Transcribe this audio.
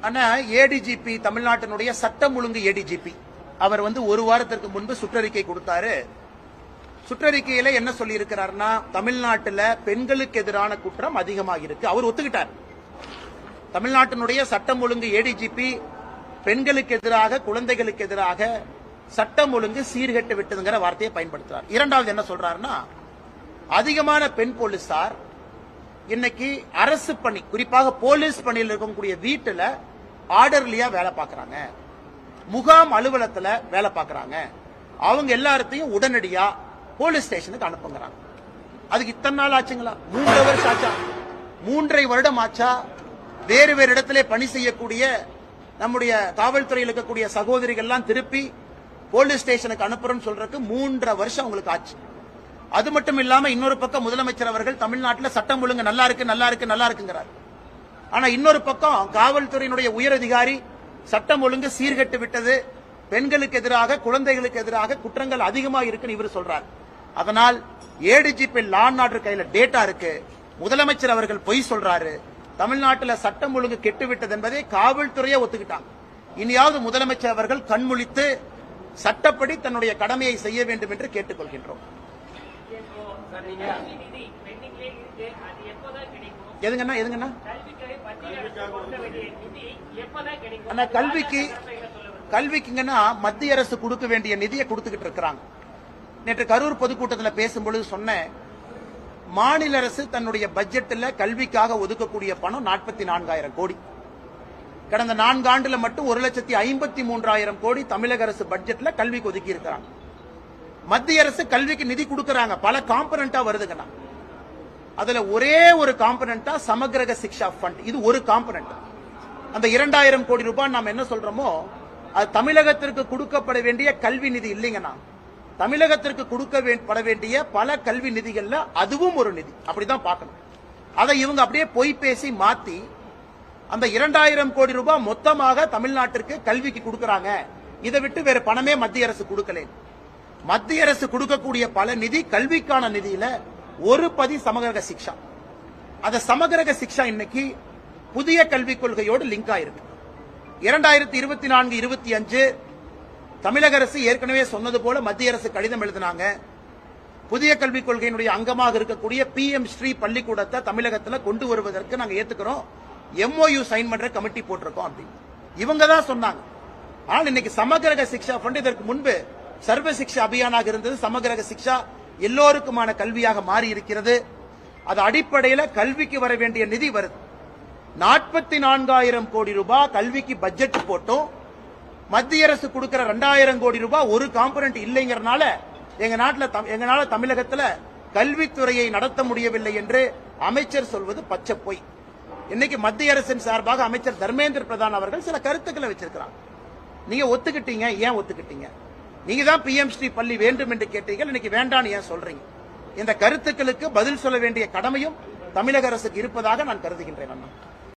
அண்ணா ADGP தமிழ்நாட்டினுடைய சட்டம் ஒழுங்கு ஏடிஜிபி அவர் வந்து ஒரு வாரத்திற்கு முன்பு சுற்றறிக்கை கொடுத்தாரு. சுற்றறிக்கையில என்ன சொல்லி இருக்கிறார்னா தமிழ்நாட்டுல பெண்களுக்கு எதிரான குற்றம் அதிகமாக இருக்கு. அவர் ஒத்துக்கிட்டார். தமிழ்நாட்டினுடைய சட்டம் ஒழுங்கு ஏடிஜிபி பெண்களுக்கு எதிராக குழந்தைகளுக்கு எதிராக சட்டம் ஒழுங்கு சீர்கெட்டு விட்டதுங்கிற வார்த்தையை பயன்படுத்துறார். இரண்டாவது என்ன சொல்றாருன்னா அதிகமான பெண் போலீசார் இன்னைக்கு அரசு பணி குறிப்பாக போலீஸ் பணியில் இருக்கக்கூடிய வீட்டுல ஆர்டர்லியா வேலை பார்க்கறாங்க. முகாம் அலுவலகத்துல வேலை பார்க்கறாங்க. அவங்க எல்லாத்தையும் உடனடியா போலீஸ் ஸ்டேஷனுக்கு அனுப்புங்கிறாங்க. அதுக்கு இத்தனை நாள் ஆச்சுங்களா? மூன்றரை வருஷம் ஆச்சா? மூன்றரை வருடம் ஆச்சா? வேறு வேறு இடத்துல பணி செய்யக்கூடிய நம்முடைய காவல்துறையில் இருக்கக்கூடிய சகோதரிகள் எல்லாம் திருப்பி போலீஸ் ஸ்டேஷனுக்கு அனுப்புறோம்னு சொல்றதுக்கு மூன்றரை வருஷம் அவங்களுக்கு ஆச்சு. அது மட்டும் இல்லாம இன்னொரு பக்கம் முதலமைச்சர் அவர்கள் தமிழ்நாட்டில் சட்டம் ஒழுங்கு நல்லா இருக்கு நல்லா இருக்கு நல்லா இருக்குங்கிறார். ஆனா இன்னொரு பக்கம் காவல்துறையினுடைய உயர் அதிகாரி சட்டம் ஒழுங்கு சீர்கெட்டு விட்டது. பெண்களுக்கு எதிராக குழந்தைகளுக்கு எதிராக குற்றங்கள் அதிகமா இருக்குன்னு இவர் சொல்றார். அதனால் ஏடிஜிபி லான் ஆர்டர் கையில டேட்டா இருக்கு. முதலமைச்சர் அவர்கள் பொய் சொல்றாரு. தமிழ்நாட்டில் சட்டம் ஒழுங்கு கெட்டு விட்டது என்பதை காவல்துறையே ஒத்துக்கிட்டாங்க. இனியாவது முதலமைச்சர் அவர்கள் கண்முழித்து சட்டப்படி தன்னுடைய கடமையை செய்ய வேண்டும் என்று கேட்டுக்கொள்கின்றோம். எதுங்கண்ணா எதுங்கண்ணா? ஆனா கல்விக்கு கல்விக்குங்கன்னா மத்திய அரசு கொடுக்க வேண்டிய நிதியை கொடுத்துக்கிட்டு இருக்கிறாங்க. நேற்று கரூர் பொதுக்கூட்டத்தில் பேசும்பொழுது சொன்னேன் மாநில அரசு தன்னுடைய பட்ஜெட்டில் கல்விக்காக ஒதுக்கக்கூடிய பணம் நாற்பத்தி நான்காயிரம் கோடி. கடந்த நான்கு ஆண்டுல மட்டும் ஒரு லட்சத்தி ஐம்பத்தி மூன்றாயிரம் கோடி தமிழக அரசு பட்ஜெட்ல கல்விக்கு ஒதுக்கி இருக்கிறாங்க. மத்திய அரசு கல்விக்கு நிதி கொடுக்கறாங்க. பல காம்பனண்டா வருதுங்கண்ணா அதுல ஒரே ஒரு காம்பனண்டா சமகிரக சிக்ஷா ஃபண்ட் இது ஒரு காம்பனண்ட் அந்த இரண்டாயிரம் கோடி ரூபாய் நாம் என்ன சொல்றோமோ அது தமிழகத்திற்கு கொடுக்கப்பட வேண்டிய கல்வி நிதி இல்லைங்கண்ணா தமிழகத்திற்கு கொடுக்க பட வேண்டிய பல கல்வி நிதிகள்ல அதுவும் ஒரு நிதி. அப்படிதான் பார்க்கணும். அதை இவங்க அப்படியே பொய் பேசி மாத்தி அந்த இரண்டாயிரம் கோடி ரூபாய் மொத்தமாக தமிழ்நாட்டிற்கு கல்விக்கு கொடுக்கறாங்க. இதை விட்டு வேற பணமே மத்திய அரசு கொடுக்கலேன் மத்திய அரசு கொடுக்கக்கூடிய பல நிதி கல்விக்கான நிதியில ஒரு பதி சமகிரக சிக்ஷா. அந்த சமகிரக சிக்ஷா இன்னைக்கு புதிய கல்விக் கொள்கையோடு லிங்க் ஆயிருக்கு. இரண்டாயிரத்தி இருபத்தி நான்கு இருபத்தி அஞ்சு தமிழக அரசு ஏற்கனவே சொன்னது போல மத்திய அரசு கடிதம் எழுதினாங்க. புதிய கல்விக் கொள்கையினுடைய அங்கமாக இருக்கக்கூடிய பி எம் ஸ்ரீ பள்ளிக்கூடத்தை தமிழகத்தில் கொண்டு வருவதற்கு நாங்கள் ஏத்துக்கிறோம். எம்ஓயு சைன் பண்ற கமிட்டி போட்டிருக்கோம் அப்படின்னு. இவங்க தான் சொன்னாங்க. ஆனால் இன்னைக்கு சமகிரக சிக்ஷா ஃபண்ட் இதற்கு முன்பு சர்வ சிக்ஷா அபியானாக இருந்தது சமகிரக சிக்ஷா எல்லோருக்குமான கல்வியாக மாறி இருக்கிறது. அது அடிப்படையில் கல்விக்கு வர வேண்டிய நிதி வருது. நாற்பத்தி நான்காயிரம் கோடி ரூபாய் கல்விக்கு பட்ஜெட் போட்டோம். மத்திய அரசு கொடுக்கிற ரெண்டாயிரம் கோடி ரூபாய் ஒரு காம்பனண்ட் இல்லைங்கிறனால எங்க நாட்டில் தம்- தமிழகத்தில் கல்வித்துறையை நடத்த முடியவில்லை என்று அமைச்சர் சொல்வது பச்சை பொய். இன்னைக்கு மத்திய அரசின் சார்பாக அமைச்சர் தர்மேந்திர பிரதான் அவர்கள் சில கருத்துக்களை வச்சிருக்கிறாங்க நீங்க ஒத்துக்கிட்டீங்க ஏன் ஒத்துக்கிட்டீங்க? நீங்க தான் பிஎம் ஸ்ரீ பள்ளி வேண்டும் என்று கேட்டீர்கள் இன்னைக்கு வேண்டான்னு ஏன் சொல்றீங்க? இந்த கருத்துக்களுக்கு பதில் சொல்ல வேண்டிய கடமையும் தமிழக அரசுக்கு இருப்பதாக நான் கருதுகின்றேன் அண்ணா.